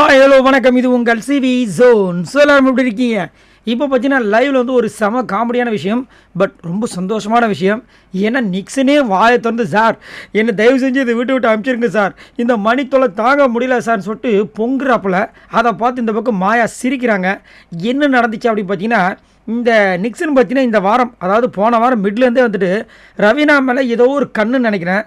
Hi hello வணக்கம். இது உங்கள் சிவி ஜோன் ஸோ எல்லாரும் எப்படி இருக்கீங்க? இப்போ பார்த்தீங்கன்னா லைவ்ல வந்து ஒரு செம காமெடியான விஷயம் பட் ரொம்ப சந்தோஷமான விஷயம். ஏன்னா நிக்சனே வாயை திறந்து சார் என்னை தயவு செஞ்சு இதை விட்டு விட்டு அனுப்பிச்சிருங்க சார். இந்த மணி தொலை தாங்க முடியல சார்னு சொல்லிட்டு பொங்குறாப்புல. அதை பார்த்து இந்த பக்கம் மாயா சிரிக்கிறாங்க. என்ன நடந்துச்சு அப்படின்னு பார்த்தீங்கன்னா இந்த நிக்சன் பார்த்தீங்கன்னா இந்த வாரம் அதாவது போன வாரம் மிட்லேருந்தே வந்துட்டு ரவீனா மேலே ஏதோ ஒரு கண்ணுன்னு நினைக்கிறேன்.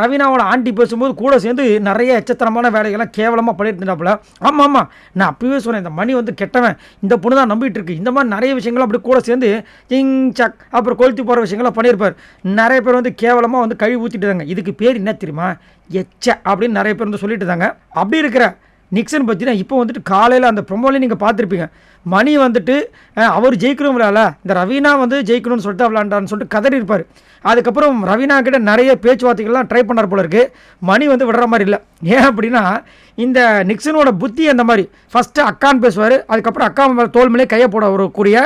ரவீனாவோட ஆண்டி பேசும்போது கூட சேர்ந்து நிறைய எச்சத்திரமான வேலைகள்லாம் கேவலமாக பண்ணியிருந்தாப்புல ஆமாம் ஆமாம் நான் அப்பவே சொன்னேன் இந்த மணி வந்து கெட்டவன் இந்த பொண்ணு தான் நம்பிட்டு இருக்கு. இந்த மாதிரி நிறைய விஷயங்களும் அப்படி கூட சேர்ந்து சிங் சக் அப்புறம் கொளுத்தி போகிற விஷயங்கள்லாம் பண்ணியிருப்பார். நிறைய பேர் வந்து கேவலமாக வந்து கழுவி ஊற்றிட்டு இதுக்கு பேர் என்ன தெரியுமா? எச்ச அப்படின்னு நிறைய பேர் வந்து சொல்லிட்டு இருந்தாங்க. அப்படி இருக்கிற நிக்சன் பற்றினா இப்போ வந்துட்டு காலையில் அந்த ப்ரொமோலையும் நீங்கள் பார்த்துருப்பீங்க. மணி வந்துட்டு அவர் ஜெயிக்கணும் விளையாடல இந்த ரவீனா வந்து ஜெயிக்கணும்னு சொல்லிட்டு விளாண்டான்னு சொல்லிட்டு கதறி இருப்பார் அதுக்கப்புறம் ரவீனா கிட்ட நிறைய பேச்சுவார்த்தைகள்லாம் ட்ரை பண்ணார் போல இருக்குது மணி வந்து விடுற மாதிரி இல்லை. ஏன் அப்படின்னா இந்த நிக்சனோட புத்தி அந்த மாதிரி. ஃபஸ்ட்டு அக்கான்னு பேசுவார் அதுக்கப்புறம் அக்கா தோல்மலே தோல் மேலே கையை போட ஒரு கூடிய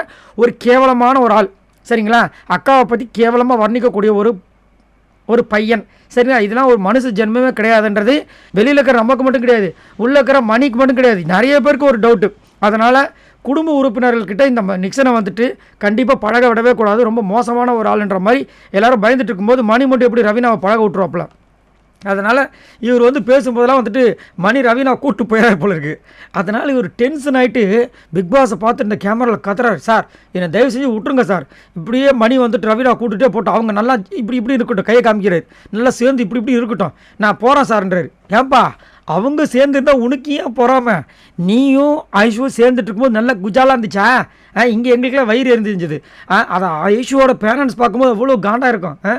ஒரு கேவலமான ஒரு ஆள். சரிங்களா? அக்காவை பற்றி கேவலமாக வர்ணிக்கக்கூடிய ஒரு ஒரு பையன். சரிங்களா? இதெல்லாம் ஒரு மனுஷ ஜென்மமே கிடையாதுன்றது வெளியில் இருக்கிற நமக்கு மட்டும் கிடையாது. உள்ளே இருக்கிற மணிக்கு மட்டும் கிடையாது. நிறைய பேருக்கு ஒரு டவுட்டு அதனால் குடும்ப உறுப்பினர்கள்கிட்ட இந்த நிக்சனை வந்துட்டு கண்டிப்பாக பழக விடவே கூடாது. ரொம்ப மோசமான ஒரு ஆளுன்ற மாதிரி எல்லாரும் பயந்துட்டு இருக்கும்போது மணி மட்டும் எப்படி ரவினாவை பழக விட்டுருவாப்புல? அதனால் இவர் வந்து பேசும்போதெல்லாம் வந்துட்டு மணி ரவி நான் கூட்டு போயிடாரு போல இருக்கு. அதனால் இவர் டென்ஷன் ஆகிட்டு பிக் பாஸை பார்த்து இந்த கேமராவில் கத்துறாரு சார் என்னை தயவு செஞ்சு விட்டுருங்க சார். இப்படியே மணி வந்துட்டு ரவீனா கூட்டுட்டே போட்டு அவங்க நல்லா இப்படி இப்படி இருக்கட்டும் கையை காமிக்கிறாரு. நல்லா சேர்ந்து இப்படி இப்படி இருக்கட்டும். நான் போகிறேன் சார்ன்றாரு. ஏன்பா அவங்க சேர்ந்து இருந்தால் உனக்கு ஏன் பொறாம? நீயும் ஐஷுவும் சேர்ந்துட்டு இருக்கும்போது நல்லா குஜாலாக இருந்துச்சா? இங்கே எங்களுக்கெல்லாம் வயிறு எரிஞ்சிருந்துச்சு அதை ஐஷுவோட பேரண்ட்ஸ் பார்க்கும்போது அவ்வளோ காண்டாக இருக்கும். ஆ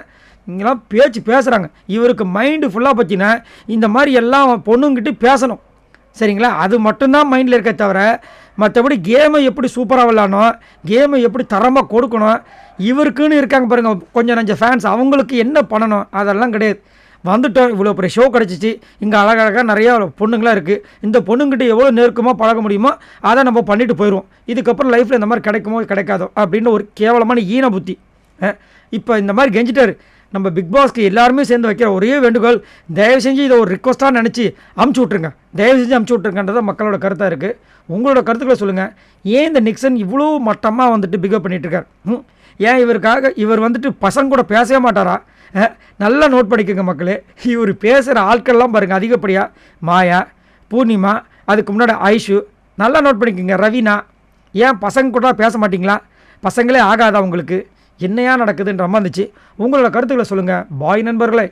இங்கெல்லாம் பேச்சு பேசுகிறாங்க இவருக்கு மைண்டு ஃபுல்லாக பார்த்தீங்கன்னா இந்த மாதிரி எல்லாம் பொண்ணுங்கிட்டு பேசணும். சரிங்களா? அது மட்டும்தான் மைண்டில் இருக்க தவிர மற்றபடி கேமை எப்படி சூப்பராக விளாடணும் கேமை எப்படி தரமாக கொடுக்கணும் இவருக்குன்னு இருக்காங்க பாருங்கள் கொஞ்சம் நஞ்ச ஃபேன்ஸ் அவங்களுக்கு என்ன பண்ணணும் அதெல்லாம் கிடையாது. வந்துட்டோம் இவ்வளோ பெரிய ஷோ கிடச்சிச்சு. இங்கே அழகழகாக நிறையா பொண்ணுங்களாம் இருக்குது இந்த பொண்ணுங்கிட்ட எவ்வளோ நெருக்கமாக பழக முடியுமோ அதை நம்ம பண்ணிட்டு போயிடுவோம். இதுக்கப்புறம் லைஃப்பில் இந்த மாதிரி கிடைக்குமோ கிடைக்காதோ அப்படின்னு ஒரு கேவலமான ஈன புத்தி. இப்போ இந்த மாதிரி கெஞ்சிட்டாரு. நம்ம பிக் பாஸ்க்கு எல்லாருமே சேர்ந்து வைக்கிற ஒரே வேண்டுகோள் தயவு செஞ்சு இதை ஒரு ரிக்வஸ்ட்டாக நினச்சி அமுச்சு விட்ருங்க தயவு செஞ்சு அமுச்சு விட்ருங்கன்றது மக்களோட கருத்தாக இருக்குது உங்களோட கருத்துக்களை சொல்லுங்கள் ஏன் இந்த நிக்சன் இவ்வளோ மட்டமாக வந்துட்டு பிகப் பண்ணிகிட்ருக்கார் இருக்கார்? ம்? ஏன் இவருக்காக இவர் வந்துட்டு பசங்க கூட பேசவே மாட்டாரா? நல்லா நோட் பண்ணிக்கோங்க மக்களே. இவர் பேசுகிற ஆட்கள்லாம் பாருங்கள் அதிகப்படியாக மாயா பூர்ணிமா அதுக்கு முன்னாடி ஐஷு நல்லா நோட் பண்ணிக்கோங்க ரவீனா ஏன் பசங்க கூட பேச மாட்டிங்களா? பசங்களே ஆகாதா உங்களுக்கு? என்னையா நடக்குதுன்ற மாதிரி இருந்துச்சு. உங்களோட கருத்துக்களை சொல்லுங்கள் பாய் நண்பர்களே.